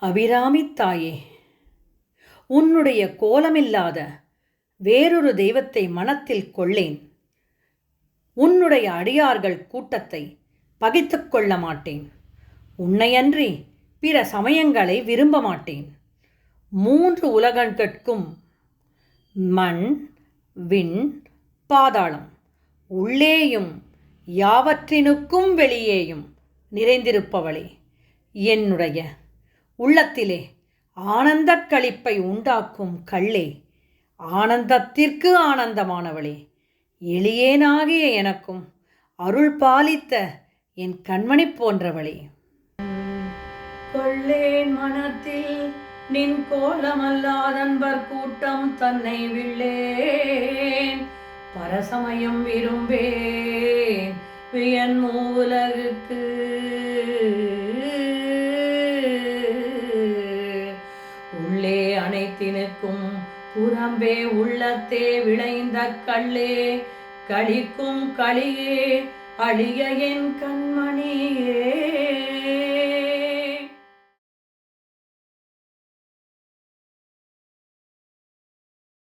அபிராமி தாயே உன்னுடைய கோலமில்லாத வேறொரு தெய்வத்தை மனத்தில் கொள்ளேன். உன்னுடைய அடியார்கள் கூட்டத்தை பகைத்துக் கொள்ள மாட்டேன். உன்னையன்றி பிற சமயங்களை விரும்ப மாட்டேன். மூன்று உலகங்கட்கும் மண் விண் பாதாளம் உள்ளேயும் யாவற்றினுக்கும் வெளியேயும் நிறைந்திருப்பவளே என்னுடைய உள்ளத்திலே ஆனந்தக் களிப்பை உண்டாக்கும் கள்ளே ஆனந்தத்திற்கு ஆனந்தமானவளே எளியேனாகிய எனக்கும் அருள் பாலித்த என் கண்மணி போன்றவளே. கொள்ளேன் மனத்தில் நின் கோலமல்லாதன்பர் கூட்டம் தன்னை விள்ளேன் பரசமயம் விரும்பேன் வியன் மூலகுக்கு அனைத்தினுக்கும் புறம்பே உள்ளத்தே விளைந்த கள்ளே கழிக்கும் களியே அழிய என் கண்மணியே